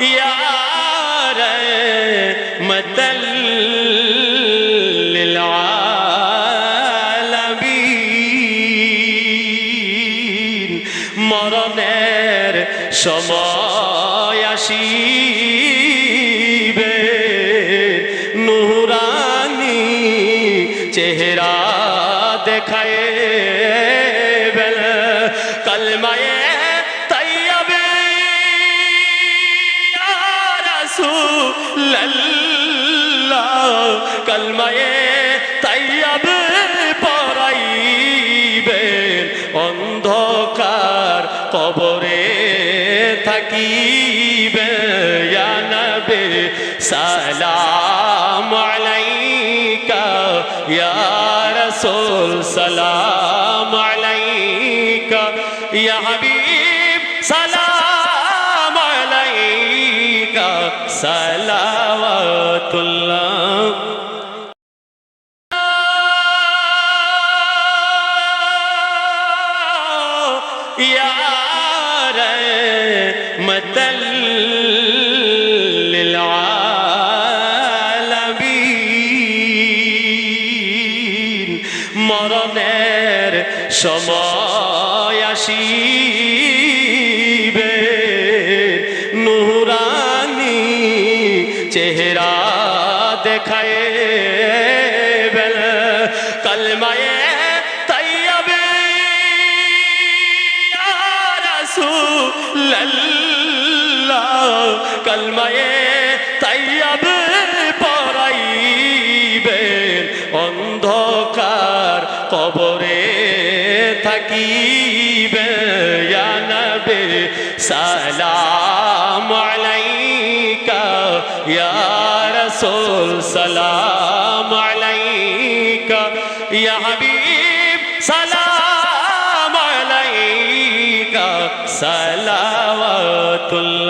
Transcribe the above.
यार मतल মরণের সময় আসিবে নুরানি চেহারা দেখায় বেলা কলমায় কলমায়ে তৈয়ব পরাইবে, অন্ধকার কবরে থাকিবে। নবী, সালাম আলাইকা, ইয়া রাসূল, সালাম আলাইকা, ইয়া হাবিব, সালাম সালাওয়াতুল্লাহ। यार मतल মরণের সময় আসি দেখায় কলমায়ে তৈয়বে কলমায়ে তৈয়ব পরাইবে। অন্ধকার কবরে থাকিবে। নবী সালাম আলাইকা ইয়া রাসূল সালাম আলাইকা ইয়া হাবিব সালাম আলাইকা সালাওয়াতুল্লাহ